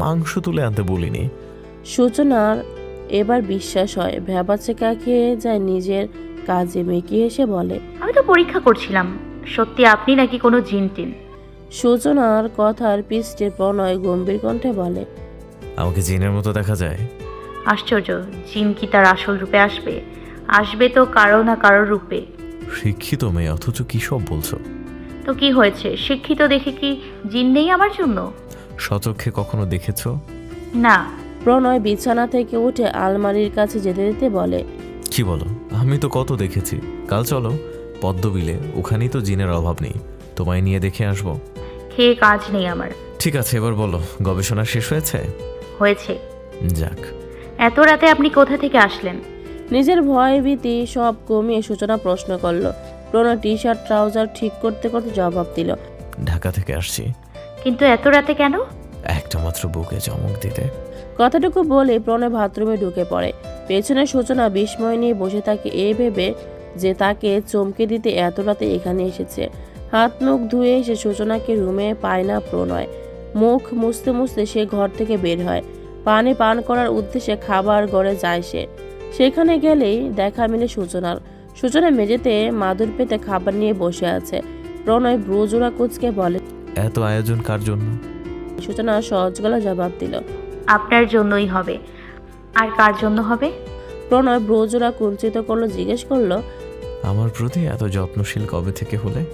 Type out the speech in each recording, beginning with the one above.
মাংস তুলে আনতে বলিনি। সূচনার এবার বিশ্বাস হয় ভেবাচে খেয়ে যায় নিজের কাজে মেকি এসে বলে। আমি তো পরীক্ষা করছিলাম সত্যি আপনি নাকি কোনো জিন টিন সূচনার কথার পৃষ্ঠে প্রণয় গম্ভীর কণ্ঠে বলে আমাকে জিনের মতো দেখা যায়? আশ্চর্য জিন কি তার আসল রূপে আসবে? আসবে তো কারও না কারোর রূপে। শিক্ষিত মেয়ে অথচ কি সব বলছো? তো কি হয়েছে? শিক্ষিত দেখে কি জিন নেই আমার জন্য? সচক্ষে কখনো দেখেছ? না প্রণয় বিছানা থেকে উঠে আলমারির কাছে যেতে যেতে বলে কি বলো? আমি তো কত দেখেছি। কাল চলো পদ্মবিলে ওখানেই তো জিনের অভাব নেই। তোমায় নিয়ে দেখে আসব। খেয়ে কাজ নেই আমার। ঠিক আছে এবার বলো গবেষণা শেষ হয়েছে? হয়েছে। যাক। এত রাতে আপনি কোথা থেকে আসলেন? নিজের ভয় ভীতি সব কমিয়ে সূচনা প্রশ্ন করল। প্রণয় টি শার্ট ট্রাউজার ঠিক করতে করতে জবাব দিল। ঢাকা থেকে আসছি। কিন্তু এত রাতে কেন? একটা মাত্র বুকে চমক দিতে। কথাটুকু বলে প্রণয় বাথরুমে ঢুকে পড়ে। পেছনে সূচনা বিস্ময় নিয়ে বসে থাকে এ ভেবে যে তাকে চমকে দিতে এত রাতে এখানে এসেছে। হাত মুখ ধুয়ে এসে সূচনাকে রুমে পায় না প্রণয়। মুখ মুছতে মুছতে সে ঘর থেকে বের হয়। পানি পান করার উদ্দেশ্যে খাবার ঘরে যায় সে। সেখানে গেলেই দেখা মিলে সূচনার। সূচনা মেঝেতে মাদুর পেতে খাবার নিয়ে বসে আছে। প্রণয় ব্রুজোড়া কুচকে বলে এত আয়োজন কার জন্য? সূচনা সহজ গলা জবাব দিল। আপনার জন্যই হবে। আর কার জন্য হবে? প্রণয় ব্রজরা কুঞ্চিত করল জিজ্ঞেস করল আমার প্রতি এত যত্নশীল কবে থেকে হলে?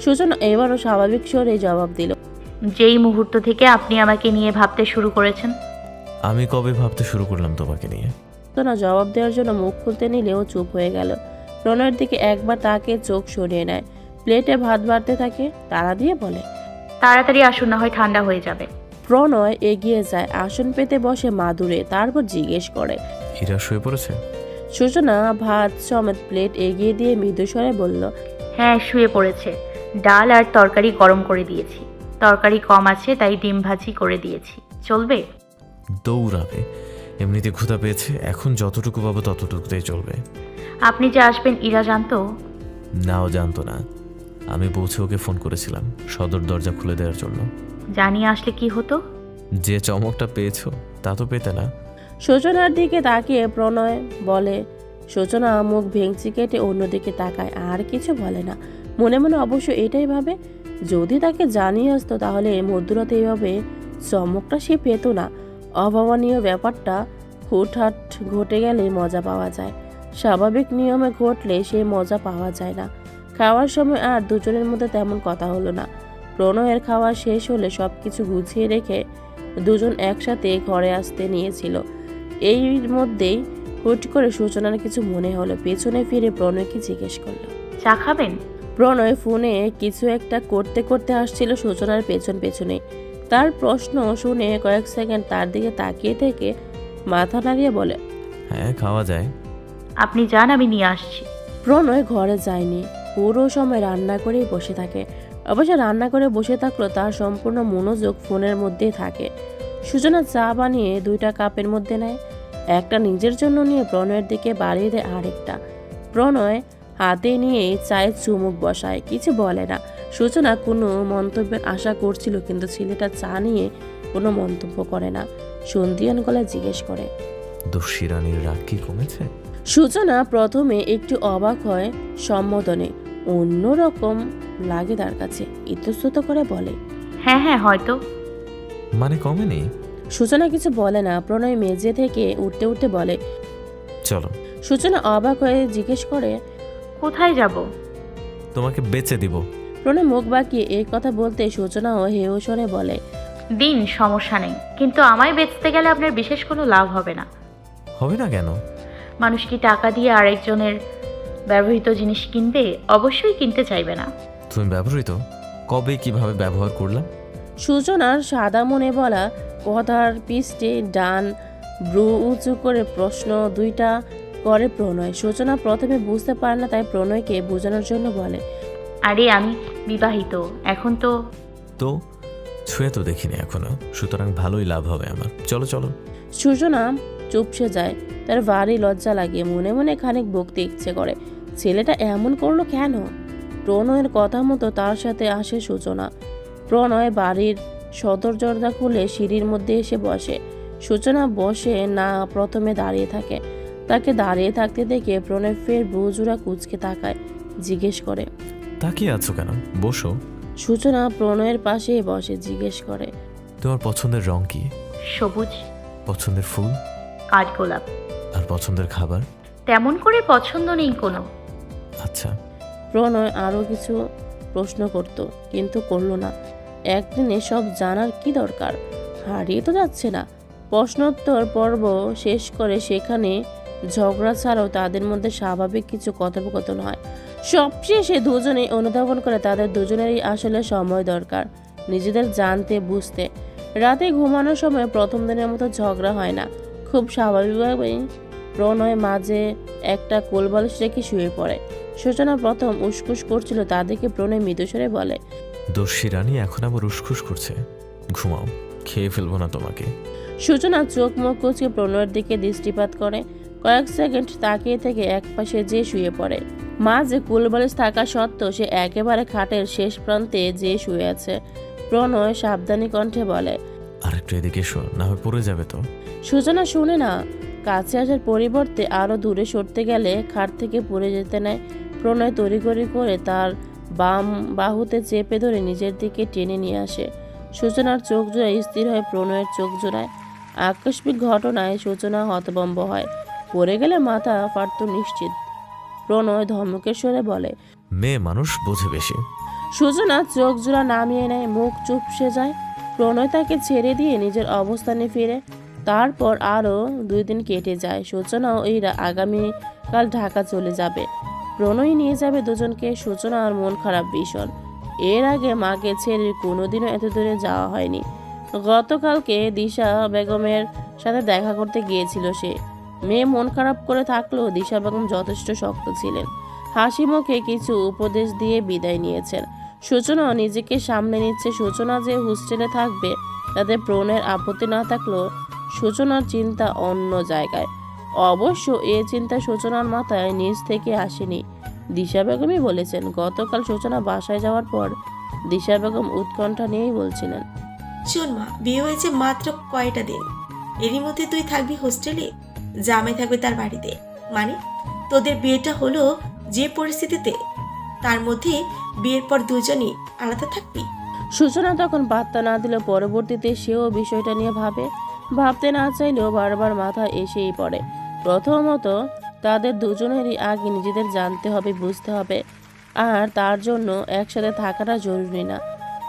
সূচনা এবারও স্বাভাবিক স্বরে জবাব দিল। যেই মুহূর্ত থেকে আপনি আমাকে নিয়ে ভাবতে শুরু করেছেন? আমি কবে ভাবতে শুরু করলাম তোমাকে নিয়ে? সূচনা জবাব দেওয়ার জন্য মুখ খুলতে নিলেও চুপ হয়ে গেল। প্রণয়ের দিকে একবার তাকে চোখ সরিয়ে নেয়। প্লেটে ভাত বাড়তে থাকে তারা দিয়ে বলে তাড়াতাড়ি আসুন না হয় ঠান্ডা হয়ে যাবে। প্রণয় এগিয়ে যায় আসন পেতে বসে মাদুরে তারপর জিজ্ঞেস করে হীরা শুয়ে পড়েছে? সূচনা ভাত সমেত প্লেট এগিয়ে দিয়ে মৃদু স্বরে বলল হ্যাঁ শুয়ে পড়েছে। ডাল আর তরকারি গরম করে দিয়েছি। তরকারি কম আছে তাই ডিম ভাজি করে দিয়েছি। চলবে? দৌড়াবে। এমনিতে ক্ষুধা পেয়েছে এখন যতটুকু পাবো ততটুকুতেই চলবে। আপনি যে আসবেন ইরা জানতো? নাও জানতো না। আমি পৌঁছে ওকে ফোন করেছিলাম সদর দরজা খুলে দেওয়ার জন্য। জানিয়ে আসলে কি হতো। যে চমকটা পেয়েছ তা তো পেতে না। সূচনার দিকে তাকিয়ে প্রণয় বলে সূচনা মুখ ভেঙচি কেটে অন্যদিকে তাকায় আর কিছু বলে না। মনে মনে অবশ্য এটাই ভাবে যদি তাকে জানিয়ে আসতো তাহলে মধ্যরাতে এইভাবে চমকটা সে পেত না। অভাবনীয় ব্যাপারটা হুটহাট ঘটে গেলে মজা পাওয়া যায়। স্বাভাবিক নিয়মে ঘটলে সে মজা পাওয়া যায় না। খাওয়ার সময় আর দুজনের মধ্যে তেমন কথা হলো না। প্রণয়ের খাওয়া শেষ হলে সব কিছু গুছিয়ে রেখে দুজন একসাথে ঘরে আসতে নিয়েছিল। এই মধ্যেই হুট করে সূচনার কিছু মনে হলো। পেছনে ফিরে প্রণয়কে জিজ্ঞেস করল চা খাবেন? প্রণয় ফোনে কিছু একটা করতে করতে আসছিল সূচনার পেছন পেছনে। তার প্রশ্ন শুনে কয়েক সেকেন্ড তার দিকে তাকিয়ে থেকে মাথা নাড়িয়ে বলে হ্যাঁ খাওয়া যায়। আপনি যান আমি নিয়ে আসছি। প্রণয় ঘরে যায়নি। পুরো সময় রান্না করেই বসে থাকে। অবশ্য রান্না করে বসে থাকলেও তার সম্পূর্ণ মনোযোগ ফোনের মধ্যেই থাকে। সূচনা চা বানিয়ে দুইটা কাপের মধ্যে নেয়। একটা নিজের জন্য নিয়ে প্রণয়ের দিকে বাড়িয়ে দেয় আরেকটা। প্রণয় হাতে নিয়ে চায়ের চুমুক বসায় কিছু বলে না। সূচনা কোনো মন্তব্যের আশা করছিল কিন্তু ছেলেটা চা নিয়ে কোনো মন্তব্য করে না। সন্ধিয়ান গলায় জিজ্ঞেস করে দস্যি রানীর রাগ কি কমেছে? সূচনা প্রথমে একটু অবাক হয় সম্বোধনে। অন্যরকম লাগে তার কাছে। ইতস্তত করে বলে হ্যাঁ হ্যাঁ হয়তো। মানে কমেনি সূচনা কিছু বলে না প্রণয় মেঝে থেকে উঠতে উঠতে বলে চলো। সূচনা অবাক হয়ে জিজ্ঞেস করে কোথায় যাব? তোমাকে বেচে দিব। প্রণয় মুখ বাঁকিয়ে এই কথা বলতে সূচনাও হেউ স্বরে বলে দিন সমস্যা নেই। কিন্তু আমায় বেচতে গেলে আপনার বিশেষ কোনো লাভ হবে না। হবে না কেন? মানুষ কি টাকা দিয়ে আরেকজনের ব্যবহৃত জিনিস কিনবে অবশ্যই কিনতে চাইবে না। তুমি ব্যবহৃত? কবে কীভাবে ব্যবহার করলাম সূচনার সাদা মনে বলা কথার পিষ্টে ডান ব্রু উঁচু করে প্রশ্ন দুইটা করে প্রণয়। সূচনা প্রথমে বুঝতে পারে না তাই প্রণয়কে বোঝানোর জন্য বলে আরে আমি বিবাহিত এখন তো তো? ছুঁয়ে তো দেখিনি এখনও সুতরাং ভালোই লাভ হবে আমার। চলো চলো। সূচনা চুপসে যায় তার ভারী লজ্জা লাগে মনে মনে খানিক বকতে ইচ্ছে করে। ছেলেটা এমন করল কেন? প্রণয়ের কথা মতো তার সাথে আসে সূচনা। প্রণয় বাড়ির সদর দরজা খুলে সিঁড়ির মধ্যে এসে বসে। সূচনা বসে না প্রথমে দাঁড়িয়ে থাকে। তাকে দাঁড়িয়ে থাকতে দেখে প্রণয় ফের বুজুরা কুচকে তাকায় জিজ্ঞেস করে। তাকিয়ে আছো কেন? বসো। সূচনা প্রণয়ের পাশে বসে জিজ্ঞেস করে। তোমার পছন্দের রং কি? সবুজ। পছন্দের ফুল? কাঠগোলাপ আর পছন্দের খাবার? তেমন করে পছন্দ নেই কোনো। আচ্ছা। প্রণয় আরও কিছু প্রশ্ন করত, কিন্তু করল না। একদিনে সব জানার কি দরকার? হারিয়ে তো যাচ্ছে না। প্রশ্নোত্তর পর্ব শেষ করে সেখানে ঝগড়া ছাড়াও তাদের মধ্যে স্বাভাবিক কিছু কথোপকথন হয়। সবশেষে দুজনেই অনুধাবন করে তাদের দুজনেরই আসলে সময় দরকার, নিজেদের জানতে, বুঝতে। রাতে ঘুমানোর সময় প্রথম দিনের মতো ঝগড়া হয় না। খুব স্বাভাবিকভাবেই প্রণয় মাঝে একটা কোলবালিশ রেখে শুয়ে পড়ে। সূচনা প্রথম উসকুস করছিল তা দেখে প্রণয় মৃদুস্বরে বলে দস্যি রানী এখন আবার উসখুস করছে। ঘুমাও খেয়ে ফেলব না তোমাকে। সূচনা চোখ মুখ কুচকে প্রণয়ের দিকে দৃষ্টিপাত করে। কয়েক সেকেন্ড তাকিয়ে থেকে একপাশে যে শুয়ে পড়ে। মা যে কুলবালিশ থাকা সত্ত্বেও সে একেবারে খাটের শেষ প্রান্তে যে শুয়ে আছে। প্রণয় সাবধানী কণ্ঠে বলে আর একটু এদিকে এসো না হয় পড়ে যাবে তো। সূচনা শুনে না। কাছে আসার পরিবর্তে আরও দূরে সরতে গেলে খাট থেকে পড়ে যেতে নেয়। প্রণয় তড়িঘড়ি করে তার বাম বাহুতে চেপে ধরে নিজের দিকে টেনে নিয়ে আসে। সূচনার চোখ জোড়ায় স্থির হয় প্রণয়ের চোখ জোড়ায়। আকস্মিক ঘটনায় সূচনা হতবম্ব হয়। পড়ে গেলে মাথা ফাটত নিশ্চিত। প্রণয় ধমকের স্বরে বলে মেয়ে মানুষ বোঝে বেশি। সূচনা চোখ জোড়া নামিয়ে নেয় মুখ চুপসে যায়। প্রণয় তাকে ছেড়ে দিয়ে নিজের অবস্থানে ফিরে। তারপর আরও দুই দিন কেটে যায়। সূচনাও এই আগামীকাল ঢাকা চলে যাবে। প্রণয় নিয়ে যাবে দুজনকে, সূচনা আর মন খারাপ ভীষণ। এর আগে মাকে ছেড়ে কোনোদিনও এত দূরে যাওয়া হয়নি। গতকালকে দিশা বেগমের সাথে দেখা করতে গিয়েছিল সে। মেয়ে মন খারাপ করে থাকলেও দিশা বেগম যথেষ্ট শক্ত ছিলেন। হাসি মুখে কিছু উপদেশ দিয়ে বিদায় নিয়েছেন। সূচনা নিজেকে সামনে নিচ্ছে। সূচনা যে হোস্টেলে থাকবে, তাতে প্রণয়ের আপত্তি না থাকলেও সূচনার চিন্তা অন্য জায়গায়। অবশ্য এ চিন্তা সূচনার মাথায় নিজ থেকে আসেনি দিশা বেগমই বলেছেন। গতকাল সূচনা বাসায় যাওয়ার পর দিশা বেগম উৎকণ্ঠা নিয়েই বলছিলেন শোন মা বিয়ে হয়েছে মাত্র কয়টা দিন। এরই মধ্যে তুই থাকবি হোস্টেলে জামাই থাকবে তার বাড়িতে। মানে তোদের বিয়েটা হলো যে পরিস্থিতিতে তার মধ্যে বিয়ের পর দুজনই আলাদা থাকবি? সূচনা তখন বার্তা না দিলেও পরবর্তীতে সেও বিষয়টা নিয়ে ভাবে ভাবতে না চাইলেও বারবার মাথা এসেই পড়ে। প্রথমত, তাদের দুজনেরই আগে নিজেদের জানতে হবে, বুঝতে হবে। আর তার জন্য একসাথে থাকাটা জরুরি না।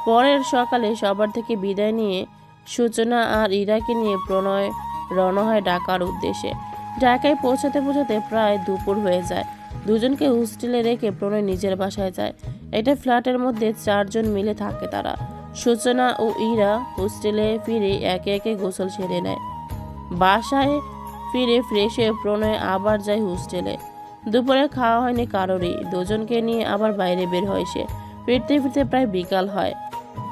পরের সকালে সবার থেকে বিদায় নিয়ে সূচনা আর ইরাকে নিয়ে প্রণয় রওনা হয় ঢাকার উদ্দেশ্যে। ঢাকায় পৌঁছাতে পৌঁছাতে প্রায় দুপুর হয়ে যায়। দুজনকে হোস্টেলে রেখে প্রণয় নিজের বাসায় যায়। এটা ফ্ল্যাটের মধ্যে চারজন মিলে থাকে তারা। সূচনা ও ইরা হোস্টেলে ফিরে একে একে গোসল সেরে নেয়। বাসায় ফিরে ফ্রেশ হয়ে প্রণয় আবার যায় হোস্টেলে। দুপুরে খাওয়া হয়নি কারোরই। দুজনকে নিয়ে আবার বাইরে বের হয় সে। ফিরতে ফিরতে প্রায় বিকাল হয়।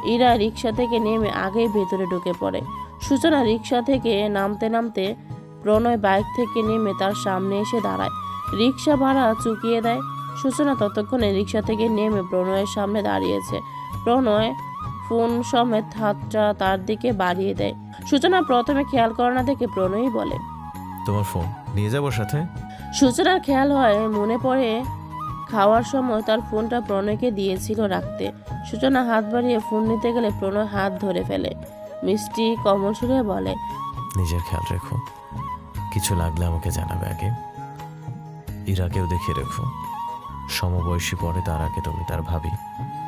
ইরা রিক্সা থেকে নেমে আগেই ভেতরে ঢুকে পড়ে। সূচনা রিক্সা থেকে নামতে নামতে প্রণয় বাইক থেকে নেমে তার সামনে এসে দাঁড়ায়। রিক্সা ভাড়া চুকিয়ে দেয়। সূচনা ততক্ষণে রিক্সা থেকে নেমে প্রণয়ের সামনে দাঁড়িয়েছে। প্রণয় ফোন সমেত হাতটা তার দিকে বাড়িয়ে দেয়। সূচনা প্রথমে খেয়াল করে না দেখে প্রণয়ই বলে তোমার ফোন নিয়ে যাব সাথে? সূচনার খেয়াল হয় মনে পড়ে খাওয়ার সময় তার ফোনটা প্রণয়কে দিয়েছিল রাখতে। সূচনা হাত বাড়িয়ে ফোন নিতে গেলে প্রণয় হাত ধরে ফেলে। মিষ্টি কমল সুরে বলে নিজের খেয়াল রেখো। কিছু লাগলে আমাকে জানাবে আগে। ইরাকেও দেখিয়ে রেখো। সমবয়সী পরে তার আগে তুমি তার ভাবি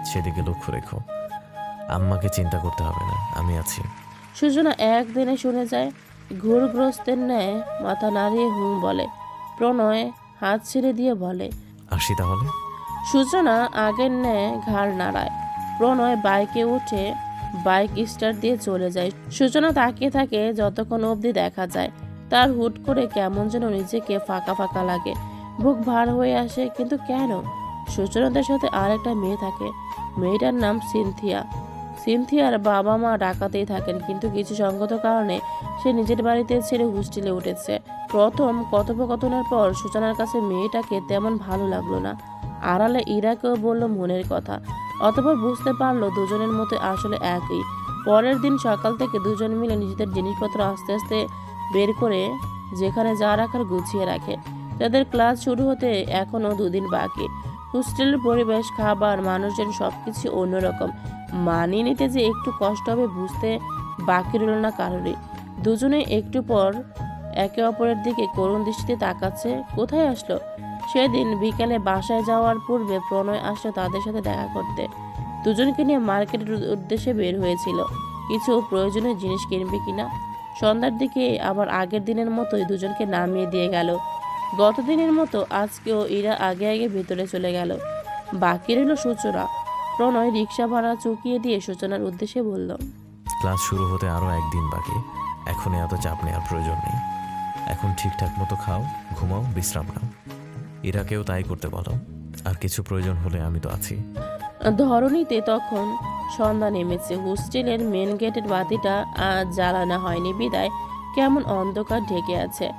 সেদিকে লক্ষ্য রেখো। আম্মাকে চিন্তা করতে হবে না আমি আছি। সূচনা একদিনে শুনে যায় ঘুরগ্রস্তের ন্যায় মাথা নাড়িয়ে হুম বলে প্রণয় হাত ছেড়ে দিয়ে বলে আসি তাহলে? সূচনা আগের ন্যায় ঘাড় নাড়ায় প্রণয় বাইকে উঠে বাইক স্টার্ট দিয়ে চলে যায়। সূচনা তাকিয়ে থাকে যতক্ষণ অবধি দেখা যায় তার হুট করে কেমন যেন নিজেকে ফাঁকা ফাঁকা লাগে। বুক ভার হয়ে আসে কিন্তু কেন? সূচনাদের সাথে আর একটা মেয়ে থাকে মেয়েটার নাম সিনথিয়া। সিনথিয়ার বাবা মা ডাকাতেই থাকেন, কিন্তু কিছু সঙ্গত কারণে সে নিজের বাড়িতে ছেড়ে হোস্টেলে উঠেছে। প্রথম কথোপকথনের পর সূচনার কাছে মেয়েটাকে তেমন ভালো লাগল না। আড়ালে ইরাকেও বলল মনের কথা, অতপর বুঝতে পারল দুজনের মতো আসলে একই। পরের দিন সকাল থেকে দুজন মিলে নিজেদের জিনিসপত্র আস্তে আস্তে বের করে যেখানে যা রাখার গুছিয়ে রাখে। তাদের ক্লাস শুরু হতে এখনও দুদিন বাকি। হোস্টেলের পরিবেশ, খাবার, মানুষজন সব কিছু অন্যরকম। মানিয়ে নিতে যে একটু কষ্ট হবে বুঝতে বাকি রইল না কারোরই। দুজনে একটু পর একে অপরের দিকে করুণ দৃষ্টিতে তাকাচ্ছে। কোথায় আসলো? সেদিন বিকেলে বাসায় যাওয়ার পূর্বে প্রণয় আসলো তাদের সাথে দেখা করতে। দুজনকে নিয়ে মার্কেটের উদ্দেশ্যে বের হয়েছিল। কিছু প্রয়োজনীয় জিনিস কিনবে কিনা? সন্ধ্যার দিকে আবার আগের দিনের মতোই দুজনকে নামিয়ে দিয়ে গেল। গতদিনের মতো আজকেও ইরা আগে আগে ভেতরে চলে গেল। বাকি রইল সূচনা। প্রণয় রিক্সা ভাড়া চুকিয়ে দিয়ে সূচনার উদ্দেশ্যে বলল ক্লাস শুরু হতে আরও একদিন বাকি। এখন এত চাপ নেওয়ার প্রয়োজন নেই। এখন ঠিকঠাক মতো খাও ঘুমাও বিশ্রাম নাও। ইরাকেও তাই করতে বলো। আর কিছু প্রয়োজন হলে আমি তো আছি। ধরণীতে তখন সন্ধ্যা নেমেছে। হোস্টেলের মেন গেটের বাতিটা আজ জ্বালানো হয়নি বিদায়। কেমন অন্ধকার ঢেকে আছে।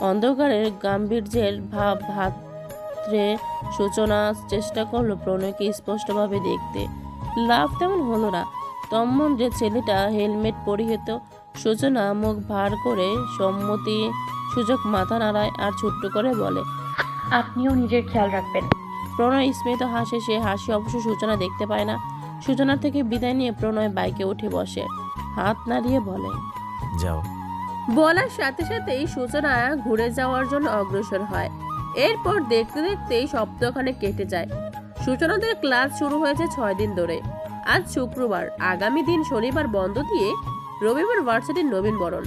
অন্ধকারের গাম্ভীর্যের ভাব ভাত্রে সূচনা চেষ্টা করল প্রণয়কে স্পষ্টভাবে দেখতে। লাভ তেমন হলো না। তম্মন যে ছেলেটা হেলমেট পরিহিত সূচনা মুখ ভার করে সম্মতি সুযোগ মাথা নাড়ায় আর ছোট্ট করে বলে আপনিও নিজের খেয়াল রাখবেন। প্রণয় স্মিত হাসে সে হাসি অবশ্য সূচনা দেখতে পায় না। সূচনা থেকে বিদায় নিয়ে প্রণয় বাইকে উঠে বসে হাত নাড়িয়ে বলে যাও। বলার সাথে সাথেই সূচনা ঘুরে যাওয়ার জন্য অগ্রসর হয়। এরপর দেখতে দেখতেই সপ্তাহখানে কেটে যায়। সূচনাদের ক্লাস শুরু হয়েছে ছয় দিন ধরে। আজ শুক্রবার, আগামী দিন শনিবার বন্ধ দিয়ে রবিবার ভার্সিটির নবীন বরণ।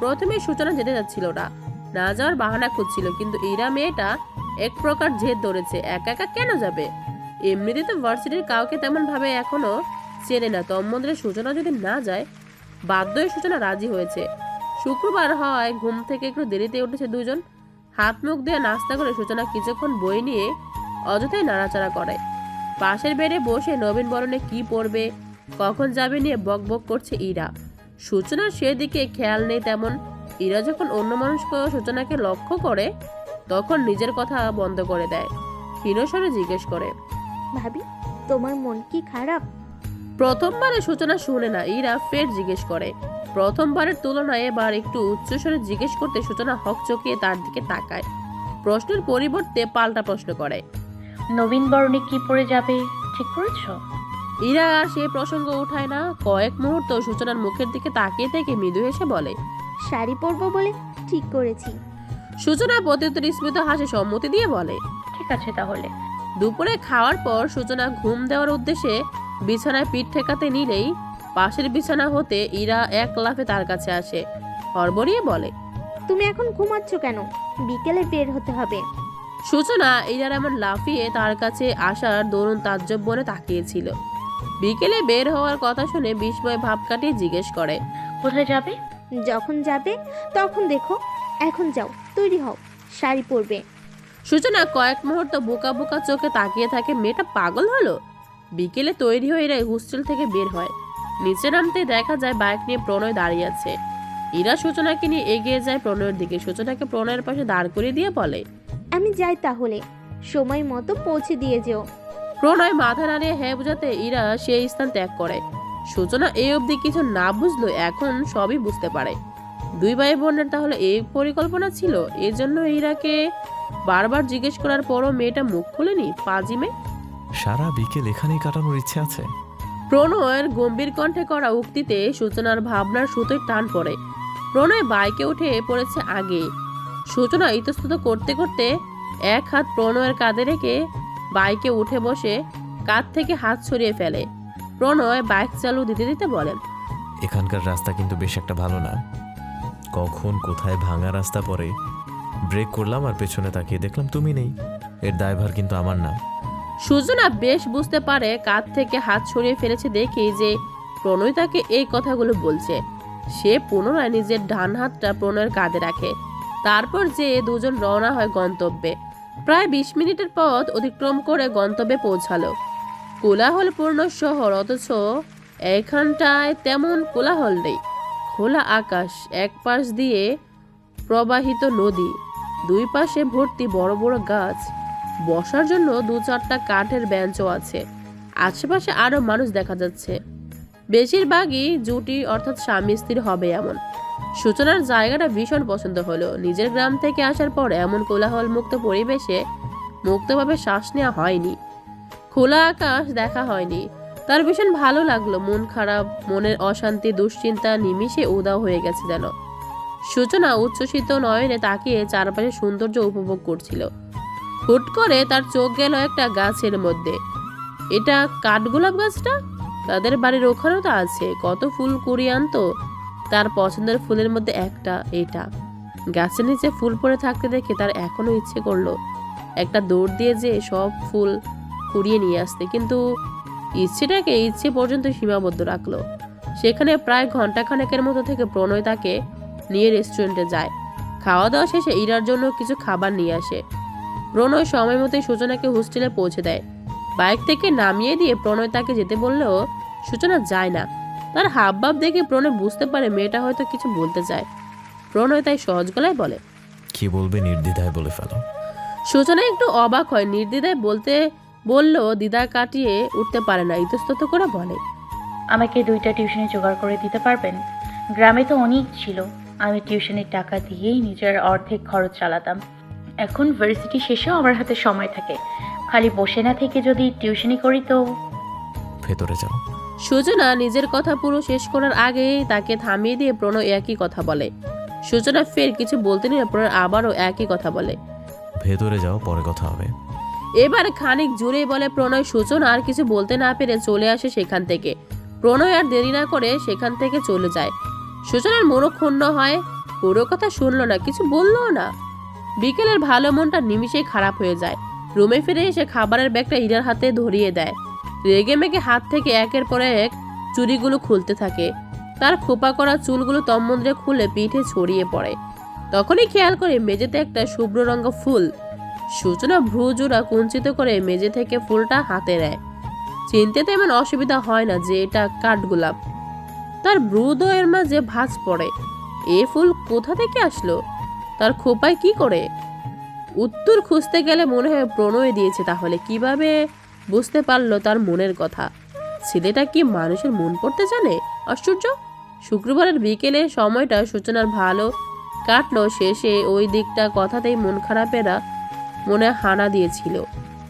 প্রথমে সূচনা যেতে যাচ্ছিল না। না যাওয়ার বাহানা খুঁজছিল, কিন্তু ইরা মেয়েটা এক প্রকার জেদ ধরেছে, একা একা কেন যাবে? এমনিতে তো ভার্সিটির কাউকে তেমন ভাবে এখনও চেনে না। তন্মধ্যে সূচনা যদি না যায়, বাধ্য সূচনা রাজি হয়েছে। শুক্রবার হয়, ঘুম থেকে একটু দেরিতে উঠেছে দুজন। হাত মুখ দিয়ে নাস্তা করে সূচনা কিছুক্ষণ বই নিয়ে অযথাই নাড়াচাড়া করে। পাশের বেডে বসে নবীন বরণে কি পড়বে কখন যাবে নিয়ে বক বক করছে ইরা। সূচনার সেদিকে খেয়াল নেই তেমন। ইরা যখন অন্য মানুষকে সূচনাকে লক্ষ্য করে তখন নিজের কথা বন্ধ করে দেয়। ক্ষীণস্বরে জিজ্ঞেস করে ভাবি তোমার মন কি খারাপ? প্রথমবারে সূচনা শুনে না ইরা ফের জিজ্ঞেস করে প্রথমবারের তুলনায় এবার একটু উচ্চস্বরে জিজ্ঞেস করতে সূচনা হক চকিয়ে তার দিকে তাকায়। প্রশ্নের পরিবর্তে পাল্টা প্রশ্ন করে। নবীন বরণে কি পড়ে যাবে? ঠিক করেছ? ইরা আর সেই প্রসঙ্গ উঠায় না। কয়েক মুহূর্ত সূচনার মুখের দিকে তাকিয়ে থেকে মৃদু হেসে বলে শাড়ি পরবো বলে ঠিক করেছি। সূচনা প্রত্যুত্তর স্মিত হাসে সম্মতি দিয়ে বলে ঠিক আছে তাহলে। দুপুরে খাওয়ার পর সূচনা ঘুম দেওয়ার উদ্দেশ্যে বিছানায় পিঠ ঠেকাতে নিলেই পাশের বিছানা হতে ইরা এক লাফে তার কাছে আসে। হড়বড়িয়ে বলে তুমি এখন ঘুমাচ্ছ কেন? বিকেলে বের হতে হবে। সূচনা ইরার এমন লাফিয়ে তার কাছে আসার দরুন তাজ্জব বনে তাকিয়েছিল। বিকেলে বের হওয়ার কথা শুনে বিস্ময় ভাব কাটিয়ে জিজ্ঞেস করে কোথায় যাবে? যখন যাবে তখন দেখো। এখন যাও তৈরি হও। শাড়ি পরবে। সূচনা কয়েক মুহূর্ত বোকা বোকা চোখে তাকিয়ে থাকে মেয়েটা পাগল হলো? বিকেলে তৈরি হয়ে এরা হোস্টেল থেকে বের হয়। নিচে নামতে দেখা যায় বাইক নিয়ে প্রণয় দাঁড়িয়ে আছে। ইরা সূচনাকে নিয়ে এগিয়ে যায় প্রণয়ের দিকে। সূচনাকে প্রণয়ের পাশে দাঁড় করিয়ে দিয়ে বলে আমি যাই তাহলে সময় মতো পৌঁছে দিয়ে যেও। প্রণয় মাথা নাড়িয়ে হ্যাঁ বোঝাতে ইরা সেই স্থান ত্যাগ করে। সূচনা এই অবধি কিছু না বুঝলো এখন সবই বুঝতে পারে। দুই ভাই বোনের তাহলে এই পরিকল্পনা ছিল? এজন্য ইরাকে বারবার জিজ্ঞেস করার পরও মেয়েটা মুখ খুলেনি? পাজিমে সারা বিকেল এখানেই কাটানোর ইচ্ছে আছে। প্রণয়ের গম্ভীর কণ্ঠে করা উক্তিতে সূচনার ভাবনার সুতোয় টান পড়ে। প্রণয় বাইকে উঠে পড়েছে আগে। সূচনা ইতস্তত করতে করতে এক হাত প্রণয়ের কাঁধে রেখে বাইকে উঠে বসে কাঁধ থেকে হাত সরিয়ে ফেলে। প্রণয় বাইক চালু দিতে দিতে বলেন, এখানকার রাস্তা কিন্তু বেশ একটা ভালো না। কখন কোথায় ভাঙা রাস্তা পড়ে, ব্রেক করলাম আর পেছনে তাকিয়ে দেখলাম তুমি নেই। এর দায়ভার কিন্তু আমার না। সূচনা বেশ বুঝতে পারে কাঁধ থেকে হাত সরিয়ে ফেলেছে দেখে যে প্রণয় তাকে এই কথাগুলো বলছে। সে পুনরায় নিজের ডান হাতটা প্রণয়ের কাঁধে রাখে। তারপর যে দুজন রওনা হয় গন্তব্যে। প্রায় বিশ মিনিটের পথ অতিক্রম করে গন্তব্যে পৌঁছালো। কোলাহলপূর্ণ শহর, অথচ এখানটায় তেমন কোলাহল নেই। খোলা আকাশ, এক পাশ দিয়ে প্রবাহিত নদী, দুই পাশে ভর্তি বড় বড় গাছ। বসার জন্য দু চারটা কাঠের বেঞ্চও আছে। আশেপাশে আরও মানুষ দেখা যাচ্ছে। বেশিরভাগই জুটি অর্থাৎ স্বামী স্ত্রীর হবে এমন। সূচনার জায়গাটা ভীষণ পছন্দ হলো। নিজের গ্রাম থেকে আসার পর এমন কোলাহল মুক্ত পরিবেশে মুক্তভাবে শ্বাস নেওয়া হয়নি। খোলা আকাশ দেখা হয়নি। তার ভীষণ ভালো লাগল। মন খারাপ, মনের অশান্তি, দুশ্চিন্তা নিমিষে উদাও হয়ে গেছে যেন। সূচনা উচ্ছ্বসিত নয়নে তাকিয়ে চারপাশে সৌন্দর্য উপভোগ করছিল। হুট করে তার চোখ গেল একটা গাছের মধ্যে। এটা কাঠগোলাপ গাছটা? তাদের বাড়ির ওখানেও তো আছে, কত ফুল কুড়িয়ে আনতো তার পছন্দের ফুলের মধ্যে একটা, এটা। গাছের নিচে ফুল পড়ে থাকতে দেখে তার এখনও ইচ্ছে করল একটা দৌড় দিয়ে যে সব ফুল কুড়িয়ে নিয়ে আসতে। কিন্তু ইচ্ছেটাকে ইচ্ছে পর্যন্ত সীমাবদ্ধ রাখল। সেখানে প্রায় ঘন্টাখানেকের মতো থেকে প্রণয় তাকে নিয়ে রেস্টুরেন্টে যায়। খাওয়া দাওয়া শেষে ইরার জন্য কিছু খাবার নিয়ে আসে। প্রণয় সময় মতোই সূচনাকে হোস্টেলে পৌঁছে দেয়। বাইক থেকে নামিয়ে দিয়ে প্রণয় তাকে যেতে বললেও সূচনা যায় না। তার হাবভাব দেখে প্রণয় বুঝতে পারে মেয়েটা হয়তো কিছু বলতে চায়। প্রণয় তাই সহজ গলায় বলে কি বলবে নির্দ্বিধায় বলে ফেলো। সূচনা একটু অবাক হয়। নির্দ্বিধায় বলতে বললেও দ্বিধা কাটিয়ে উঠতে পারে না ইতস্তত করে বলে আমাকে দুইটা টিউশনি জোগাড় করে দিতে পারবেন? গ্রামে তো অনেক ছিল। আমি টিউশনের টাকা দিয়েই নিজের অর্ধেক খরচ চালাতাম। এখন ভার্সিটি শেষেও আমার হাতে সময় থাকে। খালি বসে না থেকে যদি টিউশনি করি তো? ভেতরে যাও। সূচনা নিজের কথা পুরো শেষ করার আগে তাকে থামিয়ে দিয়ে প্রণয় একই কথা বলে। সূচনা ফের কিছু বলতে নিয়ে প্রণয় আবারও একই কথা বলে। ভেতরে যাও পরে কথা হবে। এবার খানিক জুড়ে বলে প্রণয় সূচনা আর কিছু বলতে না পেরে চলে আসে সেখান থেকে। প্রণয় আর দেরি না করে সেখান থেকে চলে যায়। সূচনার মনক্ষুণ্ণ হয় পুরো কথা শুনলো না কিছু বলল না? বিকেলের ভালো মনটা নিমিষেই খারাপ হয়ে যায়। রুমে ফিরে এসে খাবারের ব্যাগটা ইরার হাতে ধরিয়ে দেয়। রেগে মেগে হাত থেকে একের পর এক চুরিগুলো খুলতে থাকে। তার খোপা করা চুলগুলো তম্মন্দ্রে খুলে পিঠে ছড়িয়ে পড়ে। তখনই খেয়াল করে মেঝেতে একটা শুভ্র রঙ ফুল। সূচনা ভ্রুজোড়া কুঞ্চিত করে মেঝে থেকে ফুলটা হাতে নেয়। চিনতে তেমন অসুবিধা হয় না যে এটা কাঠগোলাপ তার ভ্রুদয়ের মাঝে ভাঁজ পড়ে। এ ফুল কোথা থেকে আসলো? তার খোপায় কি করে? উত্তর খুঁজতে গেলে মনে হয় প্রণয় দিয়েছে তাহলে। কীভাবে? বুঝতে পারল তার মনের কথা। ছেলেটা কি মানুষের মন পড়তে জানে? আশ্চর্য। শুক্রবারের বিকেলে সময়টা সূচনার ভালো কাটলো শেষে ওই দিকটা কথাতেই মন খারাপেরা মনে হানা দিয়েছিল।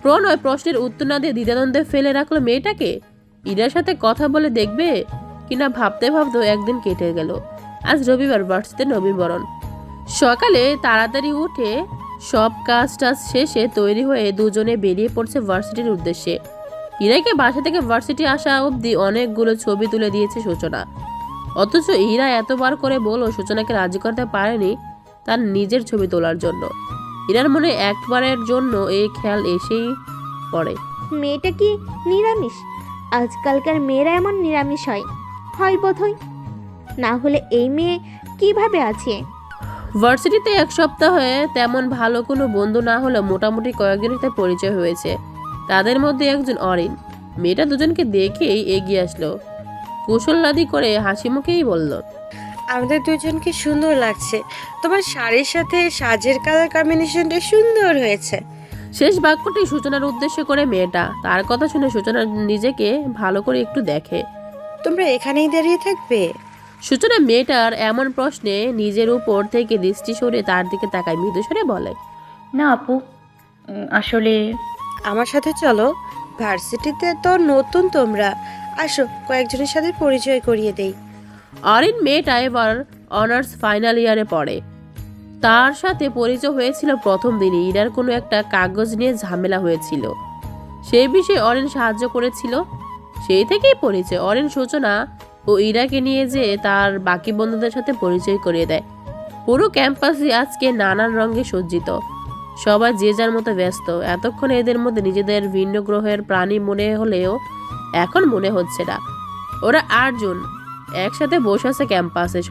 প্রণয় প্রশ্নের উত্তর না দিয়ে দ্বিধাদ্বন্দ্বে ফেলে রাখল মেয়েটাকে। ইরার সাথে কথা বলে দেখবে কিনা ভাবতে ভাবতেও একদিন কেটে গেল। আজ রবিবার বার্ষিতে নবীনবরণ সকালে তাড়াতাড়ি উঠে সব কাজ টাজ শেষে তৈরি হয়ে দুজনে বেরিয়ে পড়ছে ভার্সিটির উদ্দেশ্যে। ইরাকে বাসা থেকে ভার্সিটি আসা অবধি অনেকগুলো ছবি তুলে দিয়েছে সূচনা। অথচ ইরা এতবার করে বলো সূচনাকে রাজি করতে পারেনি তার নিজের ছবি তোলার জন্য। ইরার মনে একবারের জন্য এই খেয়াল এসেই পড়ে। মেয়েটা কি নিরামিষ? আজকালকার মেয়েরা এমন নিরামিষ হয়। হয় বোধ না হলে এই মেয়ে কীভাবে আছে? ভার্সিটিতে এক সপ্তাহে তেমন ভালো কোনো বন্ধু না হলেও মোটামুটি কয়েকজনের সাথে পরিচয় হয়েছে। তাদের মধ্যে একজন অরিন। মেয়েটা দুজনকে দেখেই এগিয়ে আসলো। কুশলাদি করে হাসি মুখেই বলল আমাদের দুজনকে সুন্দর লাগছে। তোমার শাড়ির সাথে সাজের কালার কম্বিনেশনটা সুন্দর হয়েছে। শেষ বাক্যটি সূচনার উদ্দেশ্য করে মেয়েটা তার কথা শুনে সূচনা নিজেকে ভালো করে একটু দেখে। তোমরা এখানেই দাঁড়িয়ে থাকবে? সূচনা মেয়েটার এমন প্রশ্নে নিজের উপর থেকে দৃষ্টি সরে তার দিকে তাকায় মৃদু সরে বলে না আপু উম, আসলে আমার সাথে চলো ভার্সিটিতে তো নতুন তোমরা। আসো কয়েকজনের সাথে পরিচয় করিয়ে দেই। অরিন মেয়েটা এবার অনার্স ফাইনাল ইয়ারে পড়ে। তার সাথে পরিচয় হয়েছিল প্রথম দিনে ইরার কোনো একটা কাগজ নিয়ে ঝামেলা হয়েছিল। সেই বিষয়ে অরিন সাহায্য করেছিল সেই থেকেই পরিচয়। অরিন সূচনা ও ইরাকে নিয়ে যেয়ে তার বাকি বন্ধুদের সাথে পরিচয় করিয়ে দেয়। পুরো ক্যাম্পাসই আজকে নানান রঙে সজ্জিত। সবাই যে যার মতো ব্যস্ত। এতক্ষণ এদের মধ্যে নিজেদের ভিন্ন গ্রহের প্রাণী মনে হলেও এখন মনে হচ্ছে না। ওরা আটজন। একসাথে বসে আছে ক্যাম্পাসে।